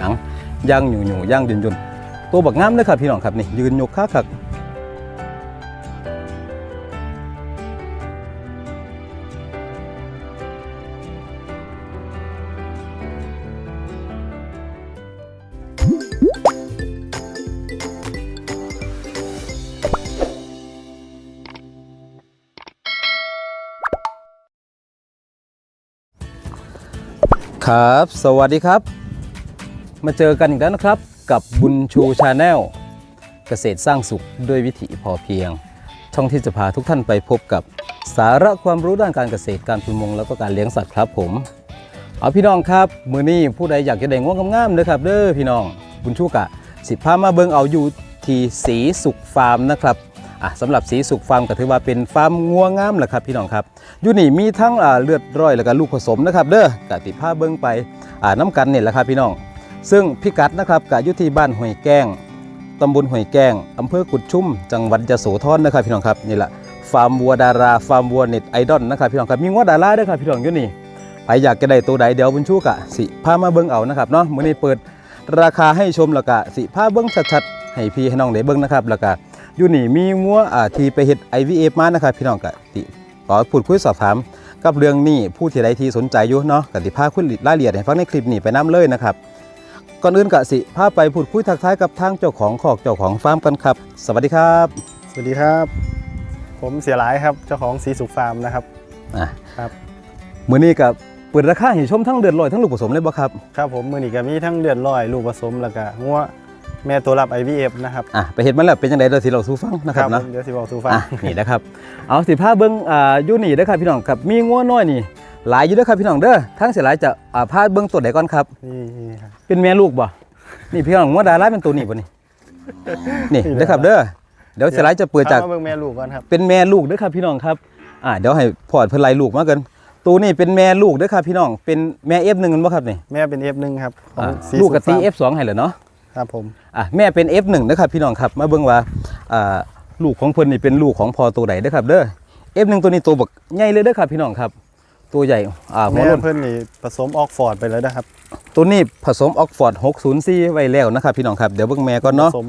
หางย่างอยู่ๆย่างยุนๆตัวบักงามเลยครับพี่น้องครับนี่ยืนยกขาคักครับ สวัสดีครับ มาเจอกันอีกแล้วนะครับ กับบุญชูชาแนลเกษตรสร้างสุขด้วยวิถีพอเพียง ช่องที่จะพาทุกท่านไปพบกับสาระความรู้ด้านการเกษตรการประมงแล้วก็การเลี้ยงสัตว์ครับผม เอาพี่น้องครับ มือนี้ผู้ใดอยากจะได้ง่วงงามๆเลยครับเด้อพี่น้องบุญชูกะ สิพามาเบิงเอาอยู่ที่สีสุขฟาร์มนะครับอะสำหรับสีสุขฟาร์มก็ถือว่าเป็นฟาร์มงัวงามแหละครับพี่น้องครับอยู่นี่มีทั้งเลือดร้อยแล้วก็ลูกผสมนะครับเด้อกติพาเบิ้งไปอ่าน้ำกันเนี่ยแหละครับพี่น้อง ซึ่งพิกัดนะครับกะอยู่ที่บ้านห้วยแก้งตำบลห้วยแก้งอำเภอกุดชุ่ม จังหวัดยโสธรนะครับพี่น้องครับนี่แหละฟาร์มวัวดาราฟาร์มวัวเน็ตไอดอลนะครับพี่น้องครับมีงัวดาราด้วยครับพี่น้องอยู่นี่ใครอยากจะได้ตัวใดเดี๋ยวบุญชูกะสิพามาเบิ้งเอานะครับเนาะมื้อนี้เปิดราคาให้ชมแล้วก็สิพาเบิ้งชัดๆให้พี่ให้น้องได้เบิ้งนะครับแล้วก็อยู่นี่มีงัวอ่าที่ไปเฮ็ด IVF มานะครับพี่น้องกะติขอพูดคุยสอบถาม กับเรื่องนี้ผู้ที่ใดที่สนใจอยู่เนาะกติภาคุณรายละเอียดให้ฟังในคลิปนี้ไปน้ำเลยนะครับ ก่อนอื่นกะสิพาไปพูดคุยทักทายกับทางเจ้าของขอกเจ้าของฟาร์มกันครับ สวัสดีครับ สวัสดีครับ ผมเสียหลายครับเจ้าของสีสุขฟาร์มนะครับอะครับมื้อนี้กับเปิดราคาให้ชมทั้งเดือนลอยทั้งลูกผสมเลยบ่ครับครับผมมือนี้ก็มีทั้งเดือดร้อยลูกผสมแล้วก็งัวแม่ตัวรับ IVF นะครับอะไปเห็นมาแล้วเป็นจังไดเดี๋ยวสิเราสู้ฟังนะครับผเนาะมเดี๋ยวสิบอกสู่ฟังอะนี่นะครับเอาสิพาเบิ่งอ่าอยู่นี่เด้อครับพี่น้องครับมีงัวน้อยนี่ หลายอยู่เด้อครับพี่น้องเด้อทั้งเสียหลายจะอ่าพาเบิ่งตัวใดก่อนครับ นี่ครับเป็นแม่ลูกบ่ นี่พี่น้องงัวดาราเป็นตัวนี้บ่นี่ นี่เด้อครับเด้อ เดี๋ยวเสียหลายจะเปิดจากอมเบิ่งแม่ลูกก่อนครับ เป็นแม่ลูกเด้อครับพี่น้องครับ อ่าเดี๋ยวให้พอดเพิ่นไล่ลูกมากันตัวนี้เป็นแม่ลูกเด้อครับพี่น้อง เป็นแม่ F1 กันบ่ครับนี่แม่เป็น F1 ครับของอ่าสีลูกกับตีสุขฟาร์ม F2 ให้เหรอเนาะ ครับผม อะแม่เป็น F1 เด้อครับพี่น้องครับมาเบิ่งว่าอ่าลูกของเพิ่นนี่เป็นลูกของพ่อตัวใดเด้อครับเด้อ F1 ตัวนี้ตัวบักใหญ่เลยเด้อครับพี่น้องครับ ตัวใหญ่อ่าหัวแม่โล้นเพิ่นนี่ผสมออกฟอร์ดไปแล้วนะครับ ตัวนี้ผสมออกฟอร์ด604ไว้แล้วนะครับพี่น้องครับเดี๋ยวเบิ่งแม่ก่อนเนาะผสม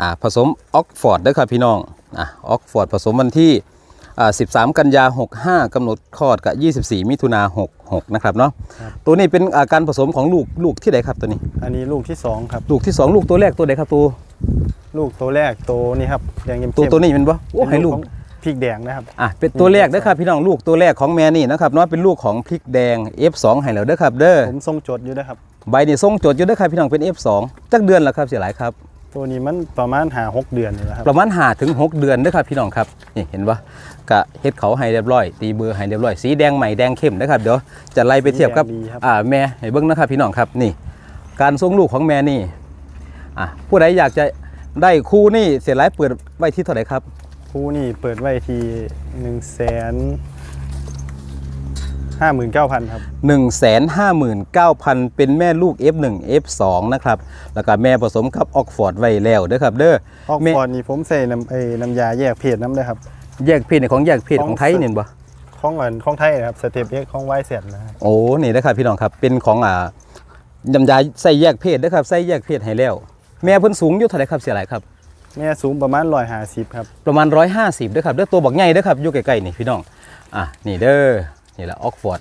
อ่าผสมออกฟอร์ดเด้อครับพี่น้องอ่าออกฟอร์ดผสมวันที่อ่า13 กันยา65กำหนดคลอดกับ 24 มิถุนา66นะครับเนาะตัวนี้เป็นอาการผสมของลูกลูกที่ใดครับตัวนี้ อันนี้ลูกที่สองครับ ลูกที่2ลูกตัวแรกตัวใดครับตัวลูกตัวแรกตัวนี้ครับแดงเข็มๆตัวตัวนี้เป็นปะโอ้ให้ลูกของ พริกแดงนะครับ อะเป็นตัวแรกเด้อครับพี่น้องลูกตัวแรกของแม่นี่นะครับเนาะเป็นลูกของพริกแดง F2 ให้แล้วเด้อครับเด้อผมทรงจดอยู่นะครับใบนี่ส่งจดอยู่เด้อครับพี่น้องเป็น F2 จักเดือนแล้วครับเสียหลายครับ ตัวนี้มันประมาณหาหกเดือนนี่แหละครับประมาณหาถึง 6 เดือนเด้อครับพี่น้องครับนี่เห็นปะกะเฮ็ดเขาให้เรียบร้อย ตีเบอร์ให้เรียบร้อยสีแดงใหม่แดงเข้มนะครับเดี๋ยวจะไล่ไปเทียบกับสีแดงดีครับ อ่าแม่ให้เบิ้งนะครับพี่น้องครับนี่ การส่งลูกของแม่นี่อะผู้ใดอยากจะได้คู่นี่เสียหลายเปิดไว้ที่เท่าไหร่ครับ คู่นี่เปิดไว้ที่หนึ่งแสนห้าหมื่นเก้าพันครับ 159,000 เป็นแม่ลูก F1 F2 นะครับ แล้วก็แม่ผสมกับออกฟอร์ดไว้แล้วเด้อครับเด้อออกแม่ฟอร์ดนี่ผมใส่น้ำไอ้น้ำยาแยกเพศน้ำเลยครับ แยกเพศของแยกเพศของไทยนี่บ่ ของอันของไทยนะครับสเต็ปเอ็กของไวเสร็จนะครับโอ้ นี่นะครับพี่น้องครับ เป็นของอ่ายำยาใส่แยกเพศนะครับ ใส่แยกเพศให้แล้ว แม่เพิ่นสูงอยู่เท่าไหร่ครับเสียหลายครับ แม่สูงประมาณร้อยห้าสิบครับประมาณ150เด้อครับเด้อตัวบักใหญ่เด้อครับอยู่ใกล้ๆนี่พี่น้องอะนี่เด้อนี่แหละออกฟอร์ด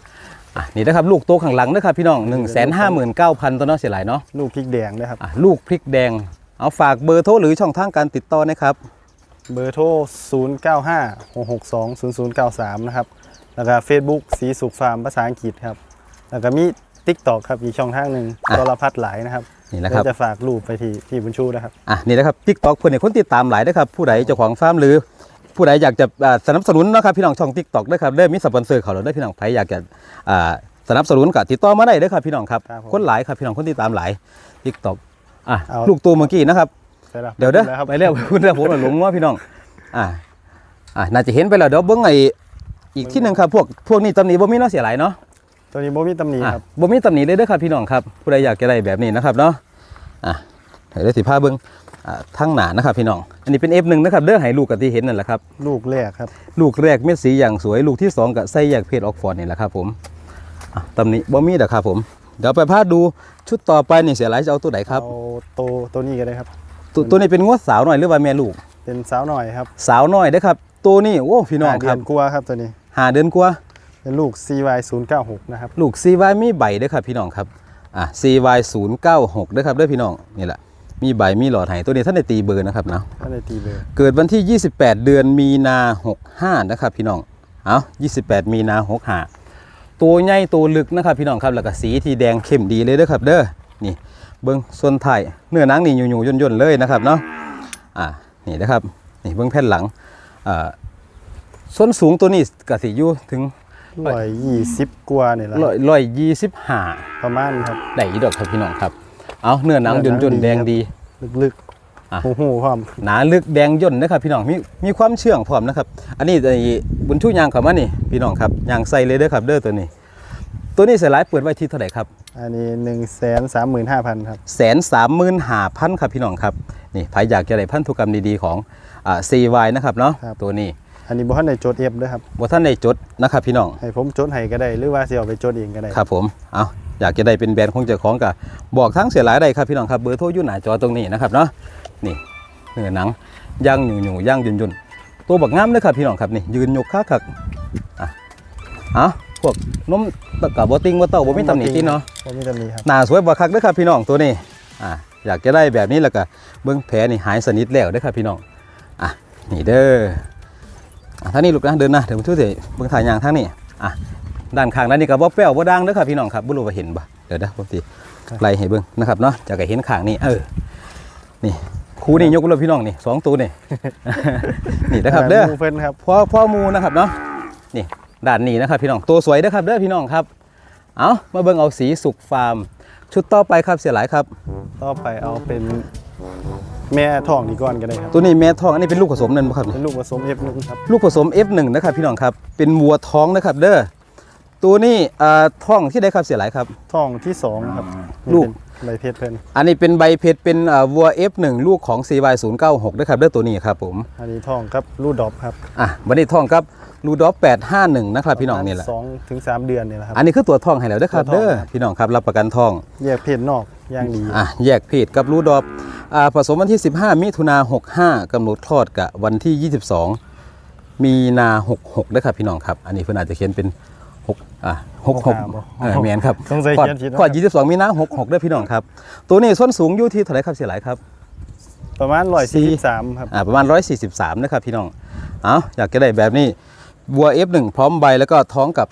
อะนี่นะครับลูกโตข้างหลังเด้อครับพี่น้อง159,000ตัวเนาะเสียหลายเนาะลูกพริกแดงนะครับอะลูกพริกแดง เอาฝากเบอร์โทรหรือช่องทางการติดต่อนะครับเบอร์โทร 0 9 5 6 6 2 0 0 9 3 นะครับ แล้วก็ Facebook สีสุขฟาร์มภาษาอังกฤษครับ แล้วก็มี TikTok ครับอีกช่องทางหนึ่งอะตลพัดหลายนะครับ นี่แหละครับเดี๋ยวจะฝากรูปไปที่ที่บุญชูนะครับอะนี่นะครับทิกตอกเพื่อนเนี่ยคนติดตามหลายนะครับ ผู้ใดเจ้าของฟาร์มหรือผู้ใดอยากจะอ่าสนับสนุนนะครับพี่น้องช่องทิกตอกด้วยครับได้มีสปอนเซอร์เขาแล้วได้พี่น้องใครอยากจะอ่าสนับสนุนก็ติดต่อมาได้เด้อครับพี่น้องครับครับผมคนหลายครับพี่น้องคนติดตามหลายทิกตอกอะเอาลูกตัวเมื่อกี้นะครับใช่แล้วเดี๋ยวเด้อแล้วครับไปแล้วคุณเด้อผมหลงว่าพี่น้องอะอะน่าจะเห็นไปแล้วเดี๋ยวเบิ้งไอ้อีกที่หนึ่งครับพวกพวกนี้ตำหนิบ่มีเนาะเสียหลายเนาะ ตัวนี้โบมีตำหนิอะครับบ่มีตำหนิเลยเด้อครับพี่น้องครับผู้ใดอยากจะได้แบบนี้นะครับเนาะอะเดี๋ยวได้สิพาเบิ้งอ่าทั้งหนานะครับพี่น้องอันนี้เป็น F1 นะครับเด้อให้ลูกกับที่เห็นนั่นแหละครับ ลูกแรกครับ ลูกแรกเม็ดสีอย่างสวยลูกที่สองกับไส้แยกเพศออกฟอร์ดนี่แหละครับผมอะตำหนิบ่มีดอกครับผมเดี๋ยวไปพาดูชุดต่อไปนี่เสียหลายจะเอาตัวไหนครับเอาตัวตัวนี้ก็ได้ครับ ตัวตัวนี้เป็นงวดสาวหน่อยหรือว่าแม่ลูก เป็นสาวหน่อยครับสาวน้อยเด้อครับ ตัวนี้โอ้พี่น้องห้าคเดืรัอบนกลัวาครับตัวนี้ หาเดือนกว่า เป็นลูก CY 0 9 6 นะครับ ลูก CY มีใบเด้อครับพี่น้องครับ อะ CY 0 9 6เด้อครับเด้อพี่น้องนี่แหละ มีใบมีหลอดไหตัวนี้ท่านได้ตีเบอร์นะครับเนาะท่านในตีเบอร์ เกิดวันที่ 28 เดือนมีนา65นะครับพี่น้อง เอา28 มีนา65ตัวใหญ่ตัวลึกนะครับพี่น้องครับ แล้วก็สีที่แดงเข้มดีเลยเด้อครับเด้อ นี่ เบิ้งส่วนไทายเนื้อหนังนี่อยู่ๆย่นๆเลยนะครับเนาะ อ่า นี่นะครับ นี่เบิ้งแผ่นหลัง อ่า ส้นสูงตัวนี้ก็สิอยู่ถึง ร้อยยี่สิบกว่านี่แหละร้อยร้อยยี่สิบห้าประมาณครับได้อีดอกครับพี่น้องครับ เอาเนื้อหนังเนื้อหนังย่นๆแดงดีดีลึกอะๆหูหูพร้อมหนาลึกแดงย่นนะครับพี่น้องมีมีความเชื่องพร้อมนะครับ อันนี้ไอ้บุญชูยางเขามานี่ พี่น้องครับยางใส่เลยเด้อครับเด้อตัวนี้ ตัวนี้เสียหลายเปิดไว้ที่เท่าไหร่ครับอันนี้หนึ่งแสนสามหมื่นห้าพันครับแสนสามหมื่นห้าพันครับพี่น้องครับนี่ใครอยากจะได้พันธุกรรมดีๆของอ่า CY นะครับเนาะครับตัวนี้ อันนี้บ่ทันในโจทย์เอฟด้วยครับว่าท่านได้จดนะครับพี่น้อง ให้ผมโจทย์ให้ก็ได้หรือว่าสิเอาไปโจทย์เองก็ได้ครับผม เอาอยากจะได้เป็นแบรนด์ของเจ้าของกับบอกทั้งเสียหลายได้ครับพี่น้องครับเบอร์โทรอยู่หน้าจอตรงนี้นะครับเนาะ นี่เนื้อหนังย่างหยู่ๆย่างยุ่นๆตัวบักงามเลยครับพี่น้องครับนี่ยืนยกขาขักอะเอาพวกนมตะกับบ่ติงบ่เต้าบ่มีตำหนิติเนาะผมมีตำหนิครับหน้าสวยบ่คักเด้อครับพี่น้องตัวนี้อะอยากจะได้แบบนี้แล้วก็เบิ่งแผลนี่หายสนิทแล้วเด้อครับพี่น้องอะนี่เด้ออะ ท่างนี้ลูกนะเดินนะเดี๋ยวผมช่วยสิเบิ่งถ่ายยางทางนี้อะด้านข้างด้านนี้ก็บ่แป้วบ่ดังเด้อครับพี่น้องครับบ่รู้ว่าเห็นบ่เดี๋ยวนะผมสิไล่ให้เบิ่งนะครับเนาะจะก็เห็นข้างนี้เออนี่คู่นี่ยกเลยพี่น้องนี่สองตัวนี่นี่นะครับเด้อหมู่เพิ่นครับพ่อพ่อหมูนะครับเนาะนี่ด้านนี้นะครับพี่น้องตัวสวยเด้อครับเด้อพี่น้องครับเอามาเบิ่งเอาสีสุกฟาร์ม ชุดต่อไปครับเสียหลายครับ ต่อไปเอาเป็น แม่ทองดีก่อนก็ได้ครับ ตัวนี้แม่ทองอันนี้เป็นลูกผสมนั่นบ่ครับเป็นลูกผสมเอฟนึงครับ ลูกผสม F1 นะครับพี่น้องครับ เป็นวัวท้องนะครับเด้อ ตัวนี้อ่าท้องที่ได้ครับเสียหลายครับ ทองที่สองครับลูก นี่เป็นใบเพชรเพิ่นอันนี้เป็นใบเพชรเป็นอ่าวัว F1 ลูกของ CY096 นะครับเด้อตัวนี้ครับผม อันนี้ทองครับลูกดอกครับ อะวันนี้ท้องครับ ลูดอฟ851นะครับพี่น้องนี่แหละสองถึงสามเดือนนี่แหละครับ อันนี้คือตัวท้องให้แล้วเด้อครับตัวท้องเด้อพี่น้องครับรับประกันท้อง แยกเพศนอกอย่างดีอะแยกเพศกับรูดอบอ่าผสมวันที่ 15 มิถุนา65กำหนดคลอดกับวันที่ 22 มีนา 66ด้วยครับพี่น้องครับ อันนี้เพื่อนอาจจะเขียนเป็น6อะ66เออแมนครับสงสัยคลอดเขียนผิดนะคลอด22 มีนา 66ด้วยพี่น้องครับ ตัวนี้ส้นสูงอยู่ที่เท่าไหร่ครับเสียหลายครับประมาณร้อยสี่สิบสามครับ อ่า ประมาณ 143 นะครับ พี่น้อง เอาอยากจะได้แบบนี้ วัว F1 พร้อมใบแล้วก็ท้องกับ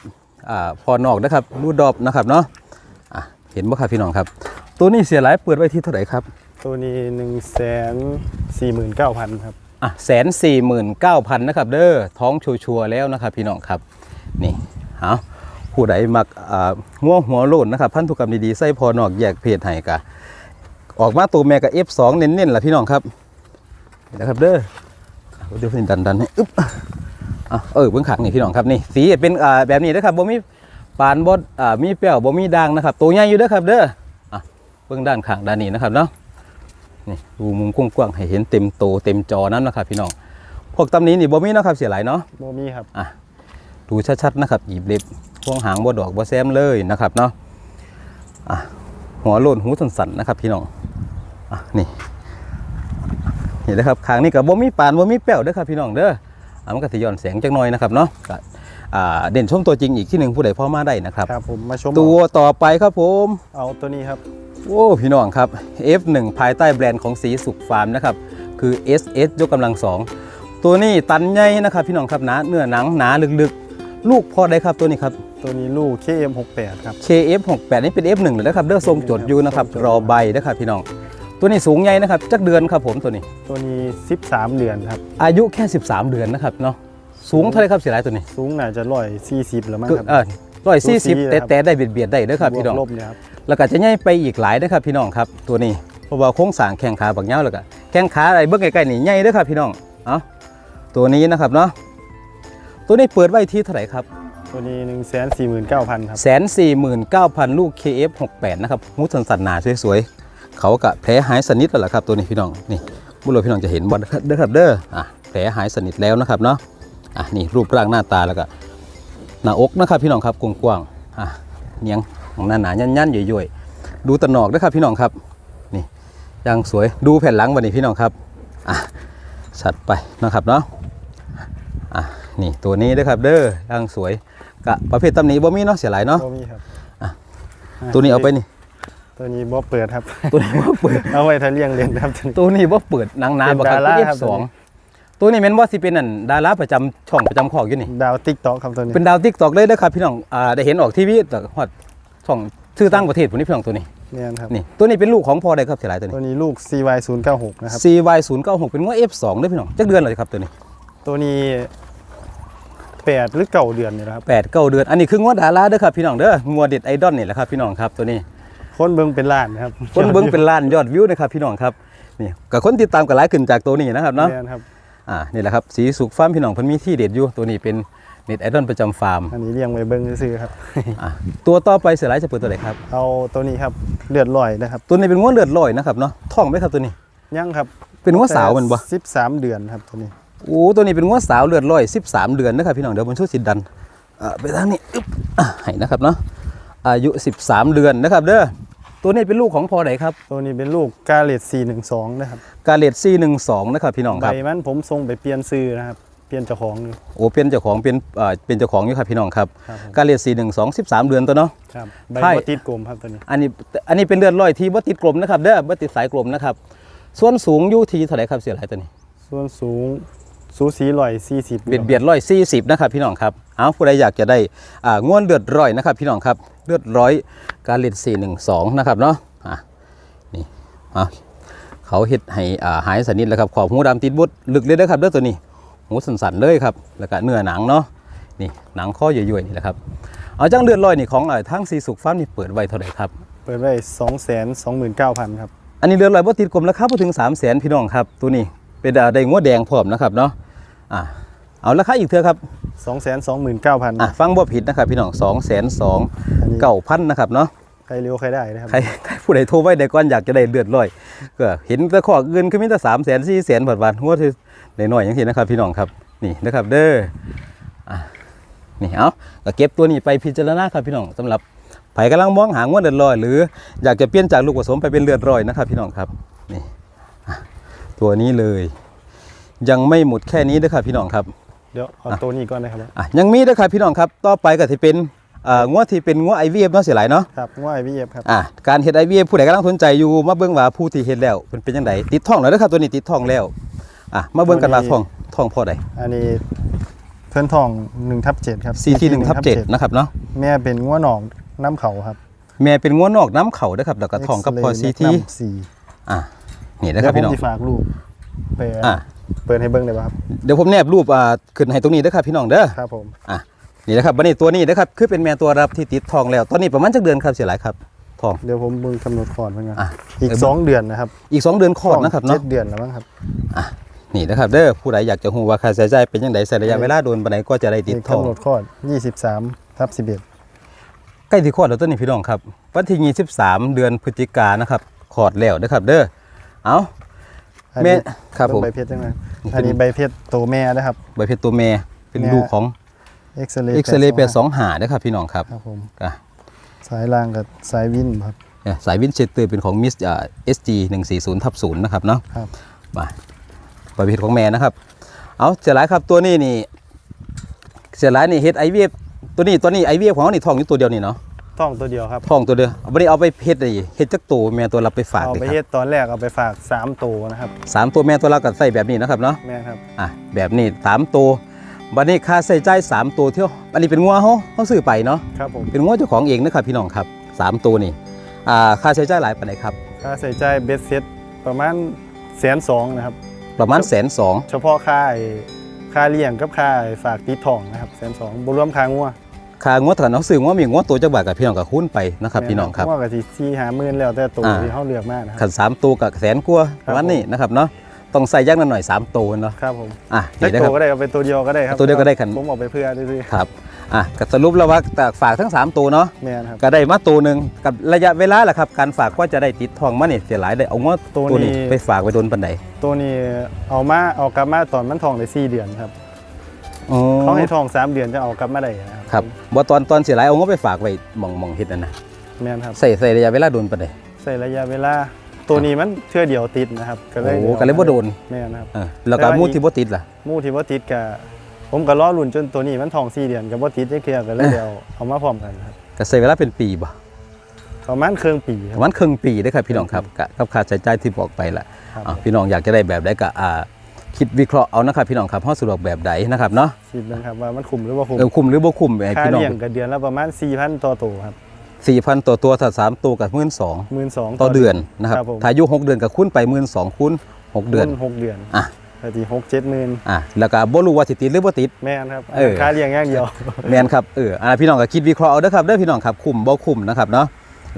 อ่าพอนอกนะครับรูดอบนะครับเนาะอะเห็นบ่ครับพี่น้องครับ ตัวนี้เสียหลายเปิดไว้ที่เท่าไหร่ครับ ตัวนี้หนึ่งแสนสี่หมื่นเก้าพันครับอะแสนสี่หมื่นเก้าพันนะครับเด้อท้องชัวร์ๆแล้วนะครับพี่น้องครับนี่เอาผู้ใดมักอ่าหัวหัวโลนนะครับพันธุกรรมดีๆใส่พอนอกแยกเพศให้กะออกมาตัวแม่กับ F2 เน้นๆล่ะพี่น้องครับนี่นะครับเด้อเอาเดี๋ยวพี่ดันดันให้อึ๊บอะ เออเบื้องขังนี่พี่น้องครับนี่สีเป็นอ่าแบบนี้นะครับบ่มีปานบดอ่ามีเปรี้ยวบ่มีด่างนะครับตัวใหญ่อยู่เด้อครับเด้ออะเบื้องด้านข้างด้านนี้นะครับเนาะนี่ดูมุมกว้างๆให้เห็นเต็มโตเต็มจอนั้นนะครับ พี่น้องพวกตำหนี้นี่บ่มีเนาะครับเสียหลายเนาะโมมี่ครับอะดูชัดๆนะครับหยิบเล็บพวงหางบ่ดอกบ่แซมเลยนะครับเนาะอะหัวโลนหูสันๆนะครับ พี่น้องอะนี่นี่นะครับขางนี่กับบ่มีปานบ่มีแป้วเด้อครับพี่น้องเด้ออะ มันก็สิย้อนแสงจักหน่อยนะครับเนาะก็อ่าเด่นชมตัวจริงอีกที่หนึ่งผู้ใดพอมาได้นะครับ ครับผมมาชมตัวต่อไปครับผมเอาตัวนี้ครับโอ้พี่น้องครับ F1 ภายใต้แบรนด์ของสีสุขฟาร์มนะครับคือ SS ยกกำลังสองตัวนี้ตันใหญ่นะครับ พี่น้องครับหนาเนื้อหนังหนาลึกๆ ลูกพอได้ครับตัวนี้ครับ ตัวนี้ลูก KM68 ครับ KF68 นี่เป็น F1 เลยนะครับเด้อทรงจดอยู่นะครับรอใบนะครับพี่น้อง ตัวนี้สูงใหญ่นะครับจักเดือนครับผมตัวนี้ ตัวนี้ 13 เดือนครับ อายุแค่ 13 เดือนนะครับเนาะสูงเท่าไหรครับเสียหลายตัวนี้สูงน่าจะร้อยสี่สิบแล้วมั้งคือครับเออร้อยสี่สิบสูสีแต่นะครับแต่ได้เบียดเบียดได้เด้อครับพี่น้องบวกลบเนี่ยครับแล้วก็จะใหญ่ไปอีกหลายเด้อครับพี่น้องครับตัวนี้เพราะว่าโครงสร้างแข้งขาบักเหย้าแล้วก็แข้งขาอะไรเบิ่งใกล้ๆนี่ใหญ่เด้อครับพี่น้องเอาตัวนี้นะครับเนาะตัวนี้เปิดไว้ที่เท่าไหร่ครับตัวนี้149,000ครับแสนสี่หมื่นเก้าพันลูก KF68 นะครับหูสันสันๆหนาสวยๆ เขากะแผลหายสนิทแล้วล่ะครับตัวนี้พี่น้องนี่บุรุษพี่น้องจะเห็นบอลเด้อครับเด้ออะแผลหายสนิทแล้วนะครับเนาะอะนี่รูปร่างหน้าตาแล้วก็หน้าอกนะครับพี่น้องครับกว้างๆอะเนียงของหนาหนาๆยันๆย่อยๆดูตะหนอกด้วยครับพี่น้องครับนี่ยางสวยดูแผ่นหลังบันนี้พี่น้องครับอะชัดไปนะครับเนาะอะนี่ตัวนี้ด้วยครับเด้อยางสวยกะประเภทตำหนิบ่มีเนาะเสียหลายเนาะบ่มีครับอะตัวนี้เอาไปนี่ ตัวนี้บ่เปิดครับ ตัวนี้บ่เปิด เอาไว้ถ้าเลี้ยงเล่นครับ ตัวนี้ตัวนี้บ่เปิดหนังหนาเป็นบักคักดาราเอฟครับสองตัวนี้แม่นว่าสิเป็นอันดาราประจำช่องประจำคอกอยู่นี่ ดาวติ๊กต็อกครับตัวนี้ เป็นดาวติ๊กตอกเลยนะครับพี่น้อง อ่าได้เห็นออกทีวีแต่ฮอดช่องชื่อตั้งประเทศผมนี่พี่น้องตัวนี้เนี่ยครับ นี่ตัวนี้เป็นลูกของพ่อใดครับเสียหลายตัวตัวนี้นี้ลูก CY 0 9 6 นะครับ CY 0 9 6 เป็นว่า F2 เด้อพี่น้องจักเดือนเลยครับตัวนี้ ตัวนี้แปดหรือเก่าเดือนนี่นะครับ8 9เดือน อันนี้คืองวดดาราเด้อครับพี่น้องเด้องวดเด็ดไอดอลนี่แหละครับพี่น้องครับตัวนี้ คนเบิ่งเป็นล้านนะครับคนเบิ่งเป็นล้านยอดวิวนะครับพี่น้องครับนี่กับคนติดตามก็หลายขึ้นจากตัวนี้นะครับเนาะเนี่ยครับอ่านี่แหละครับสีสุกฟาร์มพี่น้องเพิ่นมีที่เด็ดอยู่ตัวนี้เป็นเน็ตไอดอลประจำฟาร์มอันนี้เลี้ยงไว้เบิ่งซื่อๆครับอะตัวต่อไปเสียหลายจะเปิดตัวไหนครับเอาตัวนี้ครับเลือดลอยนะครับตัวนี้เป็นงวดเลือดลอยนะครับเนาะท้องไหมครับตัวนี้ยังครับเป็นงวดสาวแมันบ่13เดือนครับตัวนี้โอ้ตัวนี้เป็นงวดสาวเลือดลอย13เดือนนะครับพี่น้องเดี๋ยวผมช่วยสิดันเอ่อไปทางนี้อึ๊บอะให้นะครับเนาะอายุ 13 เดือนนะครับเด้อ ตัวนี้เป็นลูกของพอไหนครับตัวนี้เป็นลูกกาเลต412นะครับกาเลต412นะครับพี่น้องใบครับมันผมส่งไปเปลี่ยนซื้อนะครับ เปลี่ยนเจ้าของอยู่ โอ้เป็นเจ้าของเป็นเอ่อเป็นเจ้าของอยู่ครับพี่น้องครับครับผม กาเลต412 13 เดือนตัวเนาะ ครับใบไพ่บ่ติดกลมครับตัวนี้อันนี้อันนี้เป็นเลือดลอยที่บ่ติดกลมนะครับเด้อบ่ติดสายกลมนะครับส่วนสูงอยู่ที่เท่าไหร่ครับเสียหลายตัวนี้ ส่วนสูง สูสีร้อยสี่สิบเบียดเบียดร้อยสี่สิบนะครับพี่น้องครับเอาผู้ใดอยากจะได้อ่าง่วนเลือดร้อยนะครับพี่น้องครับเลือดร้อยการเล่นสี่หนึ่งสองนะครับเนาะอะนี่เอาเขาเฮ็ดให้อ่าหายสนิทแล้วครับขอบหูดำติดบุดลึกเลยนะครับเด้อตัวนี้หูสันๆเลยครับแล้วก็เนื้อหนังเนาะนี่หนังข้อย่อยๆนี่แหละครับเอาจังเลือดร้อยนี่ของอ่าทั้งสีสุกฟาร์มนี่เปิดไว้เท่าไหร่ครับเปิดไว้สองแสนสองหมื่นเก้าพันครับอันนี้เลือดร้อยบ่ติดกลมราคาบ่ถึง3 0 0 0 0 0พี่น้องครับตัวนี้ เป็นอ่าได้งัวแดงพร้อมนะครับเนาะอะเอาราคาอีกเถอะครับสองแสนสองหมื่นเก้าพันอะฟังบ่ผิดนะครับพี่น้องสองแสนสองอันนี้เก้าพันนะครับเนาะใครเร็วใครได้นะครับใครใครผู้ใดโทรไว้ได้ก่อนอยากจะได้เลือดร้อยก็เห็นแต่ข้อเงินคือมีแต่สามแสนสี่แสนบาทบาทหัวที่ได้น้อยอย่างที่นะครับ พี่น้องครับนี่นะครับเด้ออะนี่เอาก็เก็บตัวนี้ไปพิจารณาครับพี่น้องสำหรับไผกำลังมองหางวดเลือดร้อย หรืออยากจะเปลี่ยนจากลูกผสมไปเป็นเลือดร้อยนะครับ พี่น้องครับนี่อะ ตัวนี้เลย ยังไม่หมดแค่นี้นะครับพี่น้องครับเดี๋ยวเอาตัวนี้ก่อนนะครับอะยังมีนะครับพี่น้องครับต่อไปก็ที่เป็นเอ่องวดที่เป็นงวดไอวีเอฟเนาะเสียหลายเนาะครับว่าไอวีเอฟครับอะการเฮ็ดไอวีเอฟผู้ใดกำลังสนใจอยู่มาเบิ่งว่าผู้ที่เฮ็ดแล้วเป็นเป็นจังไดติดท่องแล้วนะครับตัวนี้ติดท่องแล้วอะมาเบิ่งกันว่าท่องท่องพอใดอันนี้เพื่อนทองหนึ่งทับเจ็ดครับซีที่หนึ่งทับเจ็ดนะครับเนาะแม่เป็นงัวหนองน้ำเขาครับ แม่เป็นงวดนอกน้ำเข่านะครับแล้วก็ท่องกับพอซี X-ray ที่แนะนำสี่อะ นี่นะเดี๋คยรับวผพี่มน้องจะฝากรูปไปอะ เปิดให้เบิ้งได้ป่ะครับ เดี๋ยวผมแนบรูปอ่าขึ้นให้ตรงนี้นะครับพี่น้องเด้อครับผม อะนี่นะครับบัดนี้ตัวนี้นะครับคือเป็นแม่ตัวรับที่ติดทองแล้ว ตอนนี้ประมาณจักเดือนครับเสียหลายครับทอง เดี๋ยวผมเบิ่งกำหนดก่อนเพื่อนกันอะอีกสองเดือนนะครับอีก 2 เดือนคลอดนะครับเจ็เนาะดเดือนแล้วมั้งครับอะนี่นะครับเด้อผู้ใดอยากจะรู้ว่าค่าใช้จ่ายเป็นยังไงใช้ระยะเวลาโดนปานใดก็จะได้ติดมีทองกำหนดข้อ23ทับ11ใกล้ที่คลอดแล้วต้นนี่พี่น้องครับวันที่23 เดือนพฤศจิกายนนะครับคลอดแล้วนะครับเด้อ เอาอันแม่นี้ครับผม เงใบเพชรจังไงอันนี้ใบเพชรตัวแม่นะครับ ใบเพชรตัวเมย์เป็นแม่ลูกของเอ็กซเรย์เอ็กซเรย์แปดสองหานะครับพี่น้องครับครับผมอะสายล่างกับสายวินครับเนี่ยสายวินเชสเตอร์เป็นของมิสอ่าเอสจีหนึ่งสี่ศูนย์ทับศูนย์นะครับเนาะ ครับ มาใบเพชรของแม่นะครับ เอาเสียหลายครับตัวนี้นี่ เสียหลายนี่เฮ็ดไอเวียตัวนี้ตัวนี้ไอเวียของเขานี่ทองอยู่ตัวเดียวนี่เนาะ ท่องตัวเดียวครับทองตัวเดียวเอาไปเอาไปเฮ็ดได้เฮ็ดจักตัวแม่ตัวรับไปฝากเอาเลยไปครับเฮ็ดตอนแรกเอาไปฝาก3ตัวนะครับสามตัวแม่ตัวเราก็ใส่แบบนี้นะครับเนาะแม่ครับอะแบบนี้สามตัวบัดนี้ค่าใส่ใจายสามตัวเที่ยวอันนี้เป็นงัวเขาเขาซื้อไปเนาะครับผมเป็นงัวเจ้าของเองนะครับพี่น้องครับสามตัวนี่อ่าค่าใช้จ่ายหลายปานใดครับค่าใส่ใจายเบ็ดเซ็ตประมาณแสนสองนะครับประมาณแสนสองเฉพาะค่าไอ้ค่าเลี้ยงกับค่าไอ้ฝากติดทองนะครับแสนสองบรวมค่างัว ค่างวดถ้าเขาซื้องัวมีงัวตัวจักบาทกับพี่น้องกับคุ้นไปนะครับพี่น้องครับงัวกับที่หาหมื่นแล้วแต่ตัวที่เขาเลือกมากนะคขัรันสามตัวกับแสนกว่าประมาณนี้นะครับเนาะต้องใส่ยักษ์หน่อยสามตัวเนาะครับผมอะสักนี่นะคตัวก็ได้เอาไปตัวเดียวก็ได้ครับตัวเดียวก็ได้ครับผมเอาไปเพื่อซื้อครับอะกสรุปแล้วว่าฝากทั้งสามตัวเนาะแม่นครับก็ได้มาตัวหนึ่งกับระยะเวลาแหละครับการฝากว่าจะได้ติดทองมาเนี่ยเสียหลายได้เอางัวตัวตัวนี้ไปฝากไว้โดนปันใดตัวนี้เอามาเอากลับมาตอนมันทองได้สี่เดือนครับ เขาให้ทองสามเดือนจะเอากลับมาได้นะครับครับบ่ตอนตอนสิหลายเอางบไปฝากไว้หม่องหม่องเฮ็ดนั่นนะแม่นครับใส่ใส่ระยะเวลาโดนปานใดใส่ระยะเวลาตัวนี้มันเทื่อเดียวติดนะครับก็เลยโอ้ก็เลยบ่โดนแม่นครับเออแล้วก็แต่ว่ามูอีกที่บ่ติดล่ะหมู่ที่บ่ติดก็ผมก็ล้อรุ่นจนตัวนี้มันทองสี่เดือนก็บ่ติดจักเทื่อก็เลยเดี๋ยวเอามาพร้อมกันครับก็ใช้เวลาเป็นปีบ่ประมาณครึ่งปีคปรับระมาณครึ่งปีเด้อครับพี่น้องครับกะกับค่าใช้จ่ายที่บอกไปล่ะครับอะพี่น้องอยากจะได้แบบใดก็อ่า คิดวิเคราะห์เอานะครับพี่น้องครับเฮาสะดวกแบบใดนะครับเนาะคิดเบิ่งครับว่ามันคุ้มหรือบ่คุ้มเออคุ้มหรือบ่คุ้มให้ค่าพี่น้องเลี้ยงก็เดือนละประมาณ 4,000ต่อตัวครับ4,000ต่อตัวถ้าสามตัวก็12,000 12,000 ต่อเดือนนะครับครับผม ถ้าอายุ6เดือนก็คูณไป12,000คูณ6เดือน หกเดือนอะก็สิ6 7หมื่นอะแล้วก็บ่รู้ว่าสิติดหรือบ่ติด แม่นครับเออ ค่าเลี้ยงอย่างเดียว แมนครับเอออ่าพี่น้องก็คิดวิเคราะห์เอาเด้อครับเด้อพี่น้องครับคุมบ่คุมนะครับเนาะ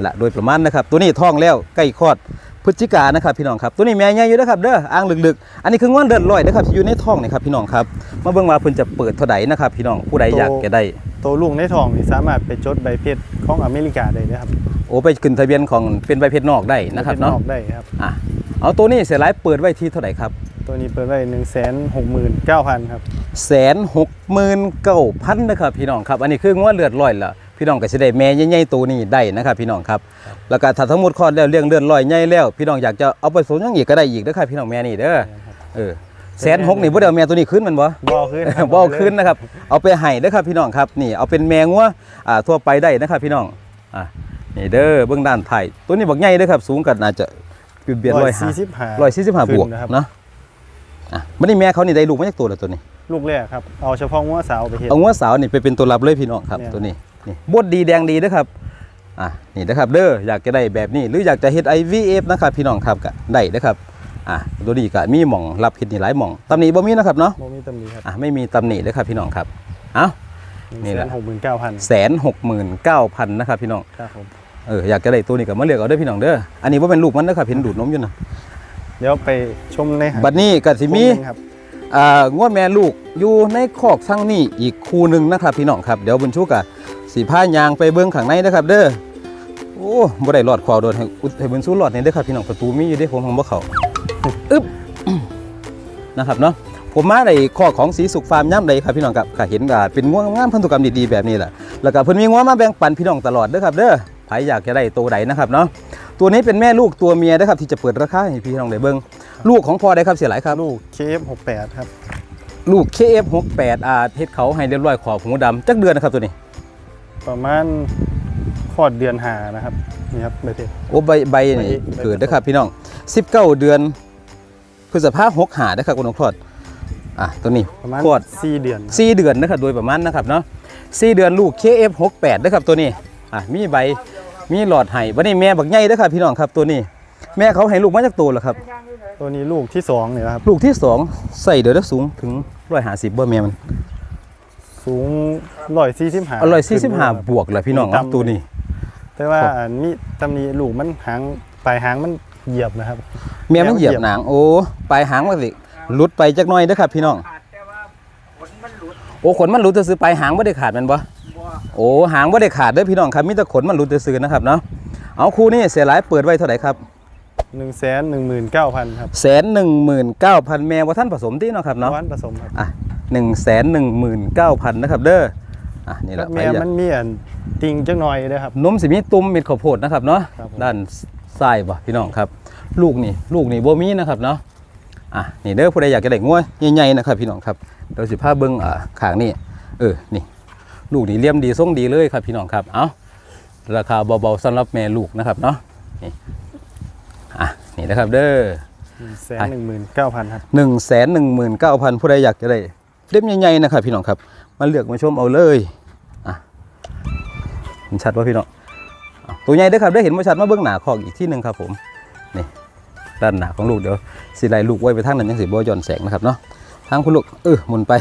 ละโดยประมาณนะครับตัวนี้ท้องแล้วใกล้คลอด พฤศจิกานะครับพี่น้องครับตัวนี้แม่ใหญ่อยู่เด้อครับเด้ออ่างลึกๆ อันนี้คืองอนเดินลอยเด้อครับที่อยู่ในท้องนี่ครับพี่น้องครับมาเบิ่งว่าเพิ่นจะเปิดเท่าใดนะครับพี่น้องผู้ใดอยากจะได้ตัวลูกในท้องนี่สามารถไปจดใบเพชรของอเมริกาได้นะครับโอ้ไปขึ้นทะเบียนของเป็นใบเพชรนอกได้นะครับใบพชเนาะออกได้ครับอะเอาตัวนี้เสียหลายเปิดไว้ที่เท่าไหร่ครับตัวนี้เปิดไว้169,000ครับแสนหกหมื่นเก้าพันนะครับพี่น้องครับ อันนี้คืองวดเลือดลอยละ พี่น้องก็จะได้แม่ใหญ่ๆตัวนี้ได้นะครับพี่น้องครับแล้วก็ถ้าทั้งหมดคลอดแล้วเลี้ยงเลือดลอยใหญ่แล้ว พี่น้องอยากจะเอาไปผสมอยังอีกก็ได้อีกนะครับพี่น้องแม่นี่เด้อเออแสนหกนี่บ่ได้เอาแม่ตัวนี้ขึ้นแมันบ่บ่เอาขึ้นครับบ่เอาขึ้นนะครับเอาไปให้เด้อครับพี่น้องครับนี่เอาเป็นแมงวัวอ่าทั่วไปได้นะครับพี่น้องอะนี่เด้อเบื้องด้านไทยตัวนี้บักใหญ่เด้อครับสูงกันน่าจะเบียดร้อยห้า145ร้อยสี่สิบห้าบวกขึ้นนะครับเนาะอะมันนี่แม่เขานี่ได้ลูกมาจากตัวแล้วตัวนี้ ลูกแรกครับ เอาเฉพาะงัวสาวไปเฮ็ดเอางัวสาวนี่ไปเป็นตัวรับเลยพี่น้องครับเนี่ยตัวนี้ นี่บดดีแดงดีเด้อครับอะนี่นะครับเด้ออยากจะได้แบบนี้ หรืออยากจะเฮ็ด IVF นะครับพี่น้องครับก็ได้เด้อครับอะตัวนี้ก็มีหม่องรับเฮ็ดนี่หลายหม่องตำหนิบ่มีนะครับเนาะบ่มีตำหนิครับอะไม่มีตำหนิเด้อครับพี่น้องครับเอ้านี่แหละ169,000แสนหกหมื่นเก้าพันนะครับพี่น้องครับผมเอออยากจะได้ตัวนี้ก็มาเลือกเอาเด้อพี่น้องเด้ออันนี้บ่เป็นลูกมันเด้อครับเห็นดูดนมอยู่นะเดี๋ยวไปชมในหาบัดนี้ก็สิมีชหนึ่งครับอ่างวดแม่ลูกอยู่ในคอกทั้งนี้อีกคู่หนึ่งนะครับพี่น้องครับเดี๋ยวบุญชูกะ สีผ้ายางไปเบิ้งข้างในนะครับ เด้อโอ้บ่ได้หลอดควาวโดนให้อุดให้บุญชูหลอดนี่เด้อครับพี่น้องประตูมีอยู่เด้ผมของบ่เข้าอึ๊บนะครับเนาะผมมาในคอกของสีสุขฟาร์มย่ำใดครับพี่น้องครับก็เห็นว่าเป็นง่วงงามพันธุกรรมดีๆแบบนี้แหละแล้วก็เพิ่นมีง่วงมาแบ่งปันพี่น้องตลอดเด้อครับ เด้อใครอยากจะได้ตัวใดนะครับเนาะตัวนี้เป็นแม่ลูกตัวเมียนะครับที่จะเปิดราคาให้พี่น้องได้เบิ่งลูกของพ่อได้ครับเสียหลายครับ ลูก KF68 ครับ ลูก KF68 อาเฮ็ดเขาให้เรียบร้อยขอบหูดำจักเดือนนะครับตัวนี้ ประมาณคลอดเดือนหานะครับนี่ครับใบเพชร โอ้ใบใบนี่ใบเกิดนะครับพี่น้อง 19 เดือนพฤษภาคม65นะครับคุณน้องคลอดอะตัวนี้ประมาณคลอด4เดือนครับ4เดือนนะครับโดยประมาณนะครับเนาะ4เดือนลูก KF68 นะครับตัวนี้อะมีใบมีหลอดไห้วันนี้แม่บักใหญ่เด้อครับพี่น้องครับตัวนี้ แม่เขาให้ลูกมาจากตัวเหรอครับ ตัวนี้ลูกที่สองเนี่ยครับ ลูกที่สองใส่เดือนละสูงถึง150บ่แม่มัน สูงร้อยสี่สิบห้าอร่อย45บวกแหละพี่น้องครับตัวนี้ แต่ว่าอันนี้ตำหนี้ลูกมันหางปลายหางมันเหยียบนะครับแม่มันเหยียบหนังโอ้ปลายหางมันสิหลุดไปจักหน่อยเด้อครับ พี่น้องขาดแต่ว่าผลมันหลุดโอ้ขนมันหลุดซื้อๆปลายหางไม่ได้ขาดแมันบ่บ่โอ้หางไม่ได้ขาดเด้อพี่น้องครับมีแต่ขนมันหลุดซื้อๆนะครับเนาะเอาคู่นี้เสียหลายเปิดไว้เท่าไหร่ครับหนึ่งแสนหนึ่งหมื่นเก้าพันครับแสนหนึ่งหมื่นเก้าพันแมวว่าท่านผสมที่เนาะครับเนาะวันผสมครับอะ หนึ่งแสนหนึ่งหมื่นเก้าพันนะครับเด้ออะนี่แหละแม่มันมีอันติงจักหน่อยเลยครับนมสิมีตุ่มเม็ดข้าวโพดนะครับเนาะครับผมด้านซ้ายบ่พี่น้องครับ ลูกนี่ลูกนี่บ่มีนะครับเนาะอะนี่เด้อผู้ใดอยากจะได้งัวใหญ่ๆนะครับพี่น้องครับเดี๋ยวสิพาเบิ่งอ่าข้างนี่เออนี่ ลูกนี่เลี่ยมดีทรงดีเลยครับพี่น้องครับเอาราคาเบาๆสำหรับแม่ลูกนะครับเนาะนี่อะนี่นะครับเด้อหนึ่งแสนหนึ่งหมื่นเก้าพันครับหนึ่งแสนหนึ่งหมื่นเก้าพันผู้ใดอยากจะได้ เล่มใหญ่ๆนะครับพี่น้องครับ มาเลือกมาชมเอาเลยอะเห็นชัดว่าพี่น้องตัวใหญ่ด้อครับได้เห็นมาชัดมาเบื้องหน้าคอกอีกที่หนึ่งครับผมนี่ด้านหน้าของลูกเดี๋ยวสิไลลูกไว้ไปทางนั้นยังสิบ่ย้อนแสงนะครับเนาะทางคุณลูกเออหมุนไป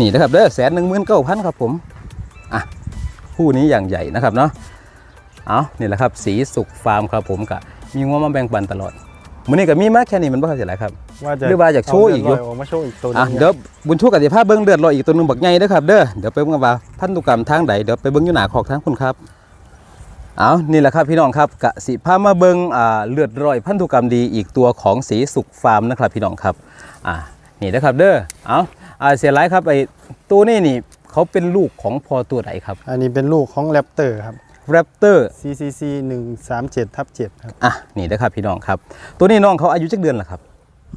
นี่นะครับเด้อแสนหนึ่งหมื่นเก้าพันครับผมอะคู่นี้อย่างใหญ่นะครับเนาะเอานี่แหละครับสีสุขฟาร์มครับผมกะมีงวมาแบ่งปันตลอด มื้อนี้ก็มีมาแค่นี้มันบ่เข้าใจหลายครับว่าจะหรือว่าอยากโชว์อีกอยู่เาเลืดลออกมาโชว์อีกตัวหนึอะงเดี๋ยวบุญชูกับสิภาพเบิ่งเลือดลอยอีกตัวหนึงบักใหญ่เด้อครับเด้อเดี๋ยวไปเบิ่งกันว่าพันธุกรรมทางใดเดี๋ยวไปเบิ่งอยู่หน้าคอกทางคุณครับเอานี่แหละครับพี่น้องครับกะสิพามาเบิ่งอ่าเลือดร้อยพันธุกรรมดีอีกตัวของสีสุขฟาร์มนะครับพี่น้องครับอ่านี่นะครับเด้อเอาอ่าเสียหลายครับไอ้ตัวนี้นี่เขาเป็นลูกของพอตัวไหนครับ อันนี้เป็นลูกของแรปเตอร์ครับ แรปเตอร์ CCC 137ทับ7ครับอะนี่นะครับพี่น้องครับ ตัวนี้น้องเขาอายุจักเดือนละครับ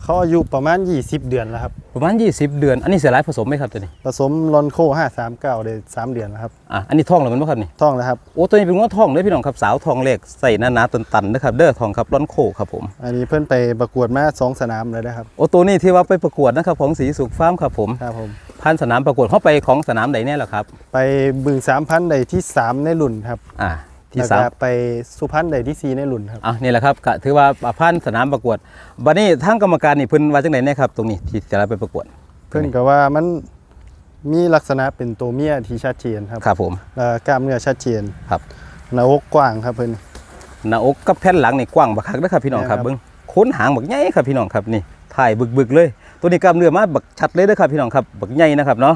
เขาอายุประมาณ 20 เดือนแล้วครับ ประมาณ 20 เดือน อันนี้เสียหลายผสมไหมครับตัวนี้ ผสมลอนโค539ได้3เดือนแล้วครับ อะอันนี้ท้องแล้วมันบ่ครับนี่ท่องแล้วครับ โอ้ตัวนี้เป็นง้อทองเลยพี่น้องครับสาวทองเล็กใส่หนาๆตันๆนะครับเด้อทองครับร้อนโคครับผม อันนี้เพิ่นไปประกวดมาสองสนามเลยนะครับ โอ้ตัวนี้ที่ว่าไปประกวดนะครับของสีสุขฟาร์มครับผม ครับผม พันสนามประกวดเข้าไปของสนามไหนเนี่ยแหละครับ ไปบึง3,000ได้ที่3ในรุ่นครับอ่าที่แล้วสามก็ไปสุพรรณได้ที่4ในรุ่นครับอะนี่แหละครับก็ถือว่าพันสนามประกวดบัดนี้ทางกรรมการนี่เพิ่นว่าจังไหนเนี่ยครับตรงนี้ที่จะรับไปประกวด เพิ่นก็ว่ามันมีลักษณะเป็นตัวเมียที่ชัดเจนครับครับผมแล้วกล้ามเนื้อชัดเจนครับหน้าอกกว้างครับเพิ่นหน้าอกกับแผ่นหลังนี่กว้างบักคักเด้อครับพี่น้องครับครับเบิ่งโค้นหางบักใหญ่ครับพี่น้องครับนี่ถ่ายบึกๆเลย ตัวนี้กล้ามเนื้อมาบักชัดเลยเด้อครับพี่น้องครับบักใหญ่นะครับเนาะ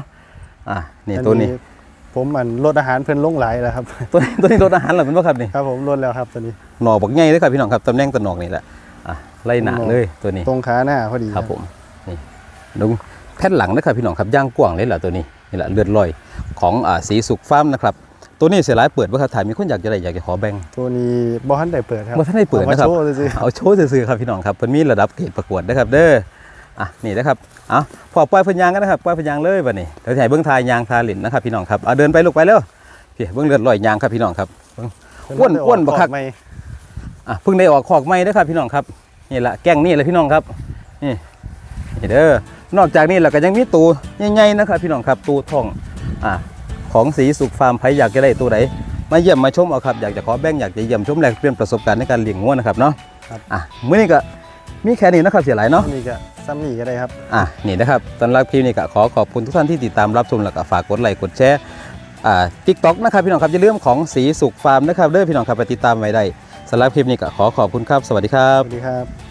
อะนี่ตัวนี้ ผมอันลดอาหารเพิ่นลงหลายแล้วครับ ตัวนี้ตัวนี้รถอาหารเหรอเป็นบ่ครับนี่ครับผมลดแล้วครับตัวนี้หน่อบักใหญ่เลยครับพี่น้องครับตำแหน่งตะหนอกนี่แหละอะไล่หนาหน่อเลยตัวนี้ ตรงขาหน้าพอดีครับผมนี่ดูแผ่นหลังนะครับพี่น้องครับย่างกว้างเลยแหละตัวนี้นี่แหละเลือดลอยของอ่าสีสุกฟาร์มนะครับตัวนี้เสียหลายเปิดว่าครับถ่ายมีคนอยากจะได้อยากจะขอแบ่งตัวนี้บ่ทันได้เปิดครับบ่ทันได้เปิดอามานะครับโชว์ซื่อเอาโชว์ซื่อๆครับพี่น้องครับเพิ่นมีระดับเกรดประกวดนะครับเด้อ อะนี่นะครับเอาพอปล่อยเพิ่นยางกันนะครับปล่อยเพิ่นยางเลยบัดนี้เดี๋ยวถ่ายเบิ่งทายยางทาหลินนะครับพี่น้องครับเอาเดินไปลูกไปเร็วพี่เบิ่งเลือดลอยยางครับพี่น้องครับเบิ่งๆอ้วนอ้วนบักคักไม่อะเพิ่งได้ออกขอกไม้นะครับพี่น้องครับนี่แหละแกล้งนี่แหละพี่น้องครับนี่นี่เด้อนอกจากนี้เราก็ยังมีตูใหญ่ๆนะครับพี่น้องครับตูทองอะของสีสุขฟาร์มใครอยากจะได้ตัวไหนมาเยี่ยมมาชมเอาครับอยากจะขอแบ่งอยากจะเยี่ยมชมแลกเปลี่ยนประสบการณ์ในการเลี้ยงงัวนะครับเนาะอะมื้อนี้ก็ มีแค่นี้นะครับเสียหลายเนาะนี่ก็ซ้ำนี่ก็ได้ครับอะนี่นะครับสำหรับคลิปนี้ก็ขอขอบคุณทุกท่านที่ติดตามรับชมแล้วก็ฝากกดไลค์กดแชร์อ่าทิกต็อกนะครับพี่น้องครับอย่าลืมของสีสุขฟาร์มนะครับเด้อพี่น้องครับไปติดตามไว้ได้สำหรับคลิปนี้ก็ขอขอบคุณครับ สวัสดีครัสบ วัสดีครับ